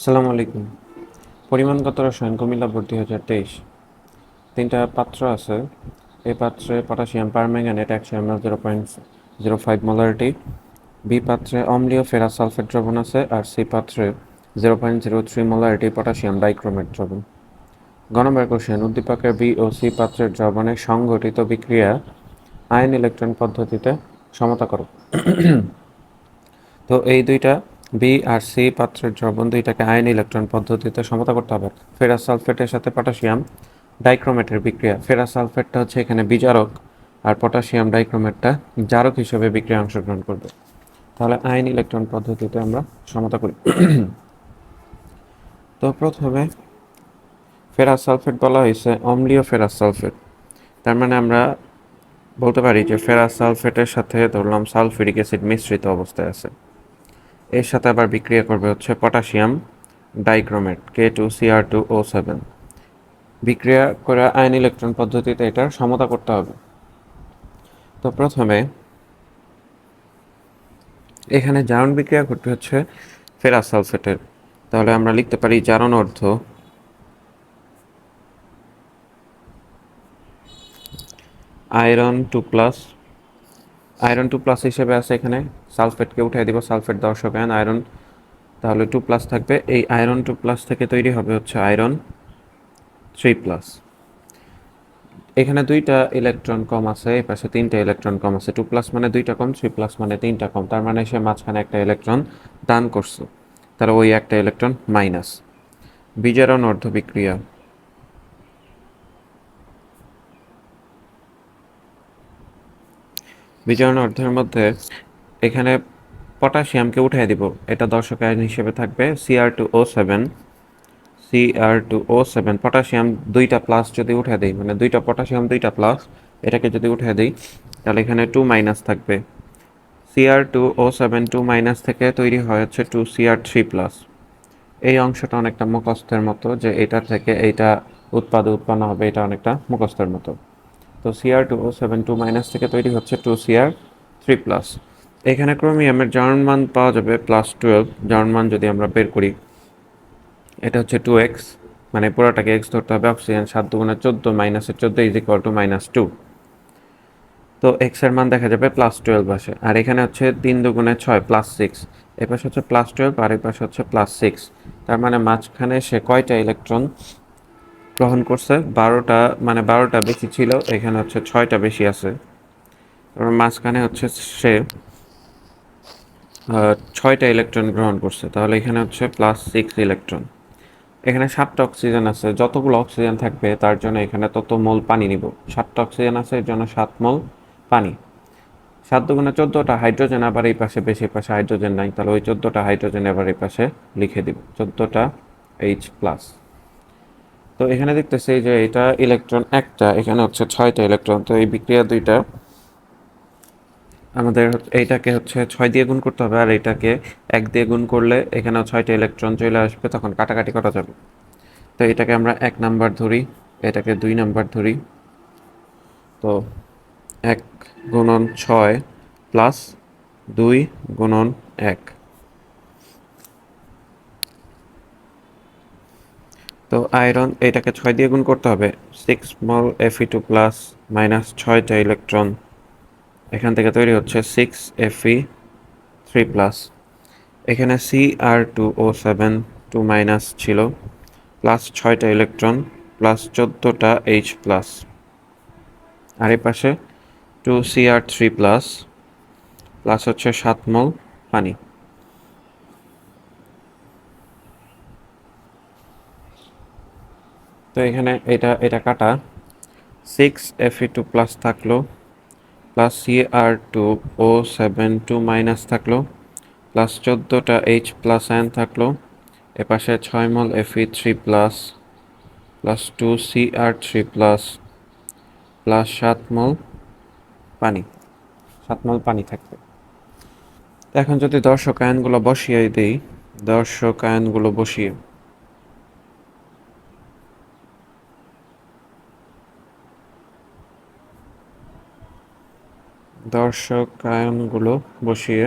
আসসালামু আলাইকুম। পরিমাণগত রসায়ন কুমিল্লা বোর্ড দুই হাজার তেইশ। তিনটা পাত্র আছে। এই পাত্রে পটাশিয়াম, পারম্যাঙ্গানেট একশো M zero point zero five molarity. B পাত্রে অম্লীয় ফেরাস সালফেট দ্রবণ আছে আর সি পাত্রে zero point zero three molarity potassium dichromate দ্রবণ। গ নম্বর কোশ্চেন উদ্দীপকের বি ও সি পাত্রের দ্রবণে সংঘটিত বিক্রিয়া আয়ন ইলেকট্রন পদ্ধতিতে সমতা করো। তো এই দুইটা বি আর সি পাত্রের দ্রবণ দুইটাকে আয়ন ইলেকট্রন পদ্ধতিতে সমতা করতে হবে। ফেরাস সালফেটের সাথে পটাশিয়াম ডাইক্রোমেটের বিক্রিয়া। ফেরাস সালফেটটা হচ্ছে এখানে বিজারক, আর পটাশিয়াম ডাইক্রোমেটটা জারক হিসেবে বিক্রিয়া অংশগ্রহণ করবে। তাহলে আয়ন ইলেকট্রন পদ্ধতিতে আমরা সমতা করি। তো প্রথমে ফেরাস সালফেট বলা হয়েছে অম্লীয় ফেরাস সালফেট। তার মানে আমরা বলতে পারি যে ফেরাস সালফেটের সাথে ধরলাম সালফিউরিক অ্যাসিড মিশ্রিত অবস্থায় আছে। এর সাথে আবার বিক্রিয়া করবে হচ্ছে potassium dichromate K two CR two O seven বিক্রিয়া করে আয়ন ইলেকট্রন পদ্ধতিতে এটার সমতা করতে হবে। তো প্রথমে এখানে জারণ বিক্রিয়া ঘটবে হচ্ছে ফেরাস সালফেটের। তাহলে আমরা লিখতে পারি জারণ অর্ধ iron two plus, iron two plus হিসেবে আছে এখানে সালফেটকে উঠিয়ে দিব, সালফেট দর্শক আয়ন আয়রন তাহলে টু প্লাস থাকবে। এই আয়রন টু প্লাস থেকে তৈরি হবে হচ্ছে আয়রন থ্রি প্লাস এখানে দুইটা ইলেকট্রন কম আছে, এই পাশে তিনটা ইলেকট্রন কম আছে। টু প্লাস মানে দুইটা কম থ্রি প্লাস মানে তিনটা কম। তার মানে সে মাঝখানে একটা ইলেকট্রন দান করছে। তাহলে ওই একটা ইলেকট্রন মাইনাস বিজারণ অর্ধ বিক্রিয়া বিজারণ অর্ধের মধ্যে এখানে পটাশিয়ামকে উঠিয়ে দিব। এটা দর্শক আয়ন হিসেবে থাকবে CR two O seven CR two O seven potassium দুইটা প্লাস যদি উঠে দিই মানে দুইটা পটাশিয়াম, দুইটা প্লাস এটাকে যদি উঠে দিই, তাহলে এখানে টু মাইনাস থাকবে। CR two O seven two minus থেকে তৈরি হয় হচ্ছে টু সিআর থ্রি প্লাস এই অংশটা অনেকটা মুখস্থের মতো, যে এটা থেকে এইটা উৎপাদ উৎপন্ন হবে, এটা অনেকটা মুখস্থের মতো। তো CR two O seven two minus থেকে তৈরি হচ্ছে টু সিআর থ্রি প্লাস এখানে ক্রোমিয়ামের জার্ন মান পাওয়া যাবে প্লাস টুয়েলভ জার্ন মান যদি আমরা বের করি, এটা হচ্ছে টু এক্স মানে পুরোটাকে এক্স ধরতে হবে অক্সিজেন সাত দুগুণে চোদ্দ মাইনাসের চোদ্দ is equal to minus two তো এক্সের মান দেখা যাবে প্লাস টুয়েলভ আসে। আর এখানে হচ্ছে তিন দুগুণে ছয় প্লাস সিক্স এ পাশে হচ্ছে প্লাস টুয়েলভ আর এই পাশে হচ্ছে প্লাস সিক্স তার মানে মাঝখানে সে কয়টা ইলেকট্রন গ্রহণ করছে? বারোটা মানে বারোটা বেশি ছিল, এখানে হচ্ছে ছয়টা বেশি আছে। তারপর মাঝখানে হচ্ছে সে ছয়টা ইলেকট্রন গ্রহণ করছে। তাহলে এখানে হচ্ছে প্লাস সিক্স ইলেকট্রন এখানে সাতটা অক্সিজেন আছে। যতগুলো অক্সিজেন থাকবে, তার জন্য এখানে তত মোল পানি নিব। সাতটা অক্সিজেন আছে, এর জন্য সাত মোল পানি। সাত দুগুণে চোদ্দোটা হাইড্রোজেন আবার এই পাশে বেশি পাশে হাইড্রোজেন নাই। তাহলে ওই চোদ্দোটা হাইড্রোজেন এবার এই পাশে লিখে দিব। চোদ্দোটা এইচ প্লাস তো এখানে দেখতেছি যে এটা ইলেকট্রন একটা, এখানে হচ্ছে ছয়টা ইলেকট্রন তো এই বিক্রিয়া দুইটা আমাদের এইটাকে হচ্ছে ছয় দিয়ে গুণ করতে হবে, আর এইটাকে এক দিয়ে গুণ করলে এখানেও ছয়টা ইলেকট্রন চলে আসবে, তখন কাটাকাটি করা যাবে। তো এটাকে আমরা এক নাম্বার ধরি, এটাকে দুই নাম্বার ধরি। তো এক গুণন ছয় প্লাস দুই গুণন এক। তো আয়রন এটাকে ছয় দিয়ে গুণ করতে হবে six mole Fe two plus minus ছয়টা ইলেকট্রন এখান থেকে তৈরি হচ্ছে সিক্স এফি থ্রি প্লাস এখানে C R two O seven two minus ছিল প্লাস ছয়টা ইলেকট্রন প্লাস চোদ্দোটা এইচ প্লাস আর এই পাশে two C R three plus plus হচ্ছে সাত মল পানি। তো এখানে এটা এটা কাটা। সিক্স এফি টু প্লাস থাকল plus C R two O seven two minus থাকল, প্লাস চোদ্দোটা এইচ প্লাস আয়ন থাকল এপাশে ছয় mol Fe three plus plus two C R three plus plus সাত মল পানি, সাত মল পানি থাকবে। এখন যদি দর্শক আয়নগুলো বসিয়ে দিই, দর্শক আয়নগুলো বসিয়ে দর্শক আয়নগুলো বসিয়ে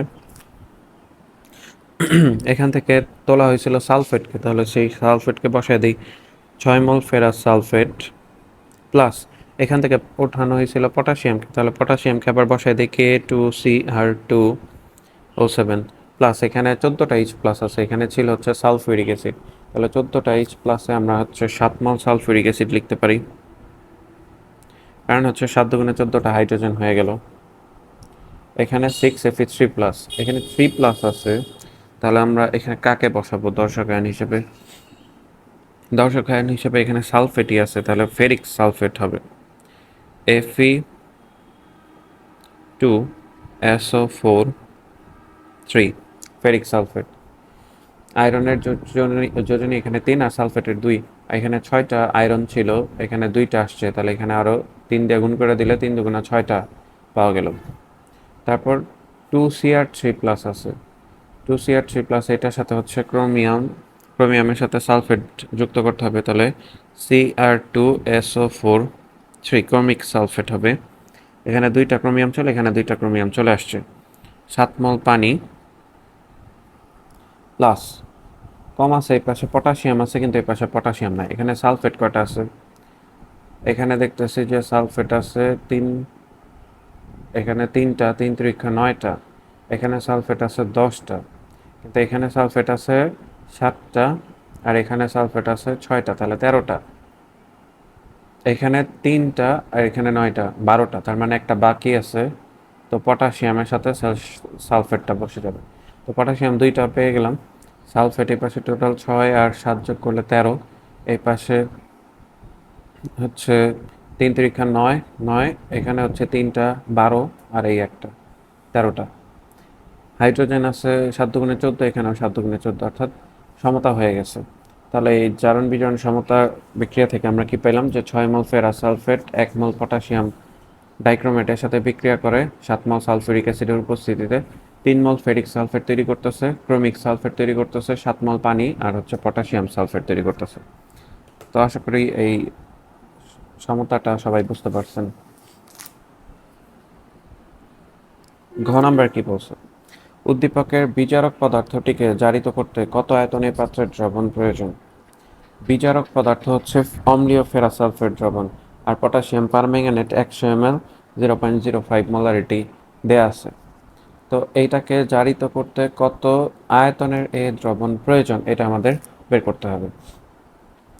এখান থেকে তোলা হয়েছিল সালফেটকে। তাহলে সেই সালফেটকে বসায় দিই। ছয় মল ফেরাস সালফেট প্লাস এখান থেকে ওঠানো হয়েছিল পটাশিয়ামকে। তাহলে পটাশিয়ামকে আবার বসায় দিই K two C R two O seven plus এখানে চোদ্দোটা এইচ প্লাস আছে। এখানে ছিল হচ্ছে সালফিউরিক অ্যাসিড। তাহলে চোদ্দোটা এইচ প্লাসে আমরা হচ্ছে সাত মল সালফিউরিক অ্যাসিড লিখতে পারি। কারণ হচ্ছে সাত দুগুণে চোদ্দোটা হাইড্রোজেন হয়ে গেল। এখানে সিক্স এফি থ্রি প্লাস এখানে থ্রি প্লাস আছে। তাহলে আমরা এখানে কাকে বসাবো? দর্শক আয়ন হিসেবে। দর্শক আয়ন হিসেবে এখানে সালফেটই আছে, তাহলে ফেরিক সালফেট হবে। Fe two SO four three ferric sulphate. আয়রনের যোজনী এখানে তিন আর সালফেটের দুই। এখানে ছয়টা আয়রন ছিল, এখানে দুইটা আসছে। তাহলে এখানে আরও তিন দিয়ে গুণ করে দিলে তিন দুগুণা ছয়টা পাওয়া গেল। তারপর টু সিআর থ্রি প্লাস আছে। টু সিআর থ্রি প্লাস এটার সাথে হচ্ছে ক্রোমিয়াম ক্রোমিয়ামের সাথে সালফেট যুক্ত করতে হবে, তাহলে CR two SO four three chromic sulphate হবে। এখানে দুইটা ক্রোমিয়াম চলে, এখানে দুইটা ক্রোমিয়াম চলে আসছে। সাত মল পানি প্লাস কম আছে, এই পাশে পটাশিয়াম আছে, কিন্তু এই পাশে পটাশিয়াম নাই। এখানে সালফেট কটা আছে? এখানে দেখতেছি যে সালফেট আছে তিন এখানে তিনটা, তিন ত্রিক্ষা নয়টা, এখানে সালফেট আছে দশটা, কিন্তু এখানে সালফেট আছে সাতটা আর এখানে সালফেট আছে ছয়টা, তাহলে তেরোটা। এখানে তিনটা আর এখানে নয়টা, বারোটা, তার মানে একটা বাকি আছে, তো পটাশিয়ামের সাথে সালফেটটা বসে যাবে। তো পটাশিয়াম দুইটা পেয়ে গেলাম, সালফেট এই পাশে টোটাল ছয় আর সাত যোগ করলে তেরো, এই পাশে হচ্ছে তিন তিরিক্ষা নয় নয়, এখানে হচ্ছে তিনটা বারো আর এই একটা, তেরোটা। হাইড্রোজেন আছে সাত দুগুণে চোদ্দ, এখানেও সাত দুগুণে চোদ্দ, অর্থাৎ সমতা হয়ে গেছে। তাহলে এই জারণ বিজারণ সমতা বিক্রিয়া থেকে আমরা কি পেলাম? যে ছয় মল ফেরা সালফেট, এক মল পটাশিয়াম ডাইক্রোমেটের সাথে বিক্রিয়া করে সাত মল সালফিউরিক অ্যাসিডের উপস্থিতিতে তিন মল ফেরিক সালফেট তৈরি করতেছে, ক্রোমিক সালফেট তৈরি করতেছে, সাত মল পানি আর হচ্ছে পটাশিয়াম সালফেট তৈরি করতেছে। তো আশা করি এই সমতাটা সবাই বুঝতে পারছেন। ঘ নাম্বার কি বলছে? উদ্দীপকের বিজারক পদার্থটিকে জারিত করতে কত আয়তনের পাত্রের দ্রবণ প্রয়োজন? বিজারক পদার্থ হচ্ছে অম্লীয় ফেরাসালফেট দ্রবণ, আর পটাশিয়াম পারম্যাঙ্গানেট একশো M L zero point zero five molarity দেয়া আছে। তো এইটাকে জারিত করতে কত আয়তনের এই দ্রবণ প্রয়োজন, এটা আমাদের বের করতে হবে।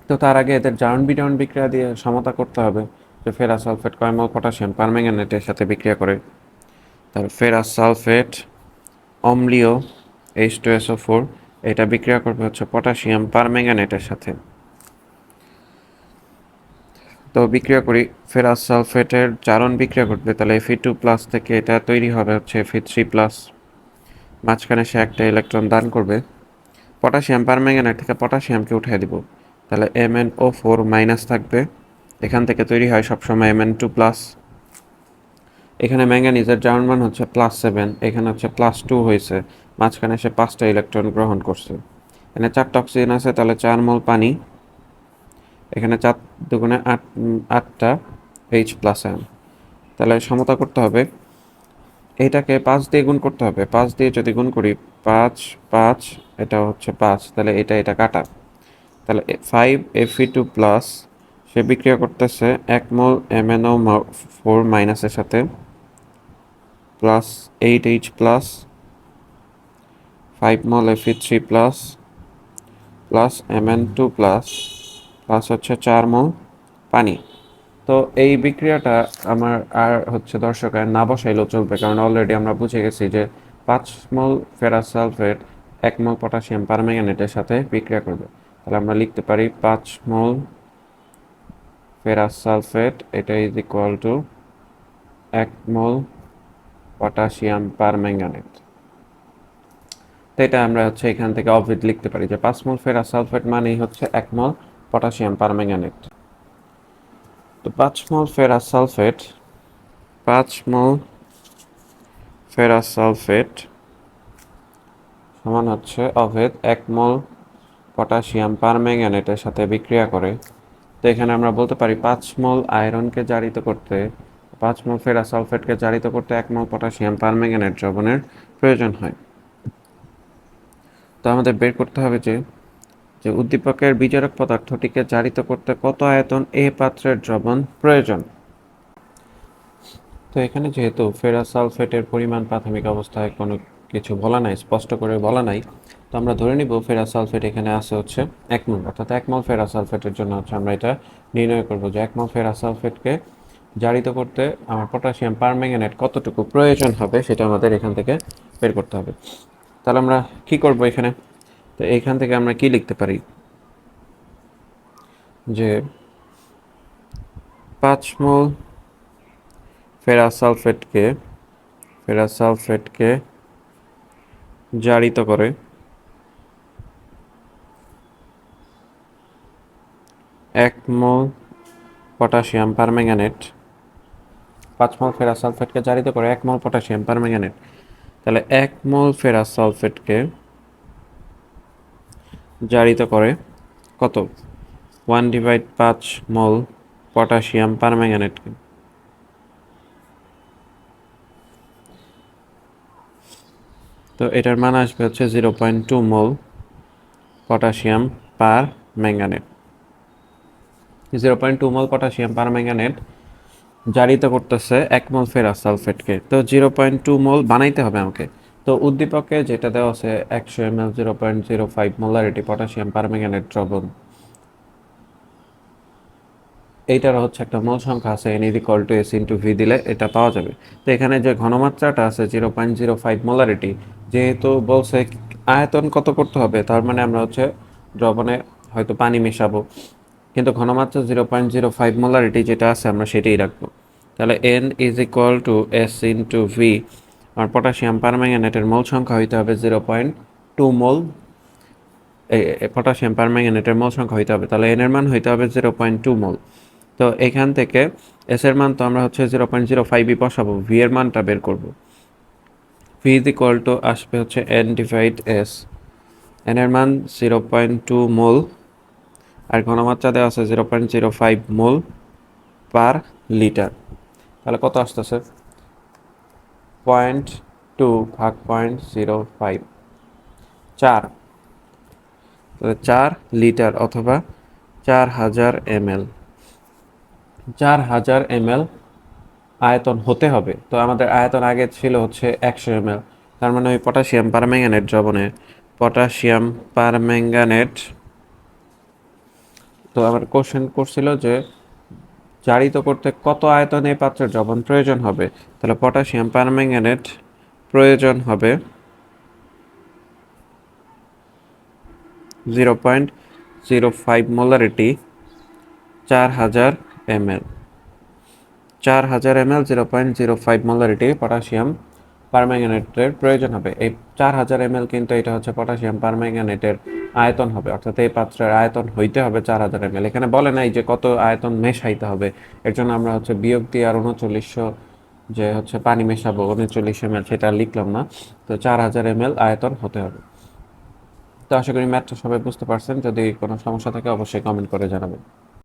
তো তার আগে এদের জারণ বিজারণ বিক্রিয়া দিয়ে সমতা করতে হবে, যে ফেরাস সালফেট, কয়মল, পটাশিয়াম, পারম্যাঙ্গানেটের সাথে বিক্রিয়া করে। তার ফেরাস সালফেট, অম্লীয় এইচ টু এসও ফোর এটা বিক্রিয়া করবে হচ্ছে পটাশিয়াম, পারম্যাঙ্গানেটের সাথে। তো বিক্রিয়া করি, ফেরাস সালফেটের জারণ বিক্রিয়া ঘটবে তাহলে এফি টু প্লাস থেকে এটা তৈরি হবে হচ্ছে এফি থ্রি প্লাস মাঝখানে সে একটা ইলেকট্রন দান করবে। পটাশিয়াম, পারম্যাঙ্গানেট থেকে পটাশিয়ামকে উঠিয়ে দিব। তাহলে M N O four minus থাকবে। এখান থেকে তৈরি হয় সবসময় এম এন টু প্লাস এখানে ম্যাঙ্গানিজের জারণ মান হচ্ছে প্লাস সেভেন এখানে হচ্ছে প্লাস টু হয়েছে। মাঝখানে সে পাঁচটা ইলেকট্রন গ্রহণ করছে। এখানে চারটা অক্সিজেন আছে, তাহলে চার মোল পানি। এখানে চার দুগুণে আট, আটটা এইচ প্লাস এম তাহলে সমতা করতে হবে। এইটাকে পাঁচ দিয়ে গুণ করতে হবে। পাঁচ দিয়ে যদি গুণ করি, পাঁচ পাঁচ এটা হচ্ছে পাঁচ। তাহলে এটা এটা কাটা। তাহলে ফাইভ এফি টু প্লাস সে বিক্রিয়া করতেছে এক মোল এমএনও ফোর মাইনাসের সাথে plus eight H plus five mole Fe three plus plus MN two plus plus হচ্ছে চার মল পানি। তো এই বিক্রিয়াটা আমার আর হচ্ছে দর্শক আর না বসাইলেও চলবে, কারণ অলরেডি আমরা বুঝে গেছি যে পাঁচ মল ফেরাস সালফেট এক মল পটাশিয়াম পারম্যাঙ্গানেটের সাথে বিক্রিয়া করবে। তাহলে আমরা লিখতে পারি পাঁচ মল ফেরাস সালফেট, এটা ইজ ইকুয়াল টু এক মল পটাশিয়াম পারম্যাঙ্গানেট তো এটা আমরা হচ্ছে এখান থেকে অভিদ লিখতে পারি যে পাঁচ মল ফেরাস সালফেট মানেই হচ্ছে এক মল পটাশিয়াম পারম্যাঙ্গানেট তো পাঁচ মল ফেরাস সালফেট, পাঁচ মল ফেরাস সালফেট সমান হচ্ছে অভেদ এক মল পটাশিয়াম পারম্যাঙ্গানেটের সাথে বিক্রিয়া করে। তো এখানে আমরা বলতে পারি পাঁচ মল আয়রনকে জারিত করতে, পাঁচ মল ফেরাস সালফেটকে জারিত করতে এক মল পটাশিয়াম পারম্যাঙ্গানেট দ্রবণের প্রয়োজন হয়। তো আমাদের বের করতে হবে যে যে উদ্দীপকের বিজারক পদার্থটিকে জারিত করতে কত আয়তন এ পাত্রের দ্রবণ প্রয়োজন। তো এখানে যেহেতু ফেরাস সালফেটের পরিমাণ প্রাথমিক অবস্থায় কোনো কিছু বলা নাই, স্পষ্ট করে বলা নাই। তো আমরা ধরে নিব ফেরাস সালফেট এখানে আছে হচ্ছে এক মোল, অর্থাৎ এক মোল ফেরাস সালফেটের জন্য হচ্ছে আমরা এটা নির্ণয় করব যে এক মোল ফেরাস সালফেটকে জারিত করতে আমার পটাশিয়াম পারম্যাঙ্গানেট কতটুকু প্রয়োজন হবে সেটা আমাদের এখান থেকে বের করতে হবে। তাহলে আমরা কি করব এখানে? তো এইখান থেকে আমরা কি লিখতে পারি? যে পাঁচ মোল ফেরাস সালফেটকে ফেরাস সালফেটকে জারিত করে। এক মোল পটাশিয়াম পারম্যাঙ্গানেট। পাঁচ মোল ফেরাস সালফেটকে জারিত করে এক মোল পটাশিয়াম পারম্যাঙ্গানেট। তাহলে এক মোল ফেরাস সালফেটকে জারিত করে কত? ওয়ান ডিভাইড পাঁচ মোল পটাশিয়াম পারম্যাঙ্গানেটকে। তো এটার মান আসবে হচ্ছে zero point two mole potassium permanganate. Zero point two mole potassium permanganate জারিত করতেছে এক মোল ফেরাস সালফেটকে। তো জিরো পয়েন্ট টু মোল বানাইতে হবে আমাকে। তো উদ্দীপকে যেটা দেওয়া আছে একশো M L zero point zero five molarity potassium permanganate দ্রবণ। এইটার হচ্ছে একটা মূল সংখ্যা আছে N is equal to S into V দিলে এটা পাওয়া যাবে। তো এখানে যে ঘনমাত্রাটা আছে zero point zero five molarity যেহেতু বলছে আয়তন কত করতে হবে, তার মানে আমরা হচ্ছে দ্রবণে হয়তো পানি মেশাবো। কিন্তু ঘনমাত্রা zero point zero five molarity যেটা আছে, আমরা সেটাই রাখব। তাহলে N is equal to S into V R potassium পারম্যাঙ্গানেটের মোল সংখ্যা হইতে হবে zero point two mole. Potassium পারম্যাঙ্গানেটের mole সংখ্যা হইতে হবে, তাহলে এনের মান হইতে হবে জিরো পয়েন্ট টু মোল। তো এখান থেকে এস এর মান তো আমরা হচ্ছে জিরো পয়েন্ট জিরো ফাইভই বসাবো ভি এর মানটা বের করব। ভি ইজ ইকুয়াল টু আসবে হচ্ছে এন ডিভাইড এস এন এর মান জিরো পয়েন্ট টু মোল আর ঘনমাত্রা দেওয়া আছে zero point zero five mole per litre তাহলে কত আসতেছে? পয়েন্ট টু ভাগ পয়েন্ট জিরো ফাইভ চার। তাহলে চার লিটার অথবা চার হাজার এম এল চার হাজার এমএল আয়তন হতে হবে। তো আমাদের আয়তন আগে ছিল হচ্ছে একশো এমএল। তার মানে ওই পটাশিয়াম পারম্যাঙ্গানেট দ্রবণে পটাশিয়াম পারম্যাঙ্গানেট। তো আমার কোশ্চেন করছিল যে, জারিত করতে কত আয়তনে পাত্রের দ্রবণ প্রয়োজন হবে? তাহলে পটাশিয়াম পারম্যাঙ্গানেট প্রয়োজন হবে zero point zero five molarity, চার হাজার এমএল। চার হাজার ML, zero point zero five molarity potassium পারম্যাঙ্গানেটের প্রয়োজন হবে। এই চার হাজার এমএল কিন্তু এটা হচ্ছে পটাশিয়াম পারম্যাঙ্গানেটের আয়তন হবে। অর্থাৎ এই পাত্রের আয়তন হইতে হবে চার হাজার এমএল। এখানে বলে নাই যে কত আয়তন মেশাইতে হবে। এর জন্য আমরা হচ্ছে বিয়োগ দিয়ে আর উনচল্লিশশো যে হচ্ছে পানি মেশাবো, উনচল্লিশ এমএল সেটা লিখলাম না। তো চার হাজার এমএল আয়তন হতে হবে। তো আশা করি ম্যাথটা সবাই বুঝতে পারছেন। যদি কোনো সমস্যা থাকে অবশ্যই কমেন্ট করে জানাবেন।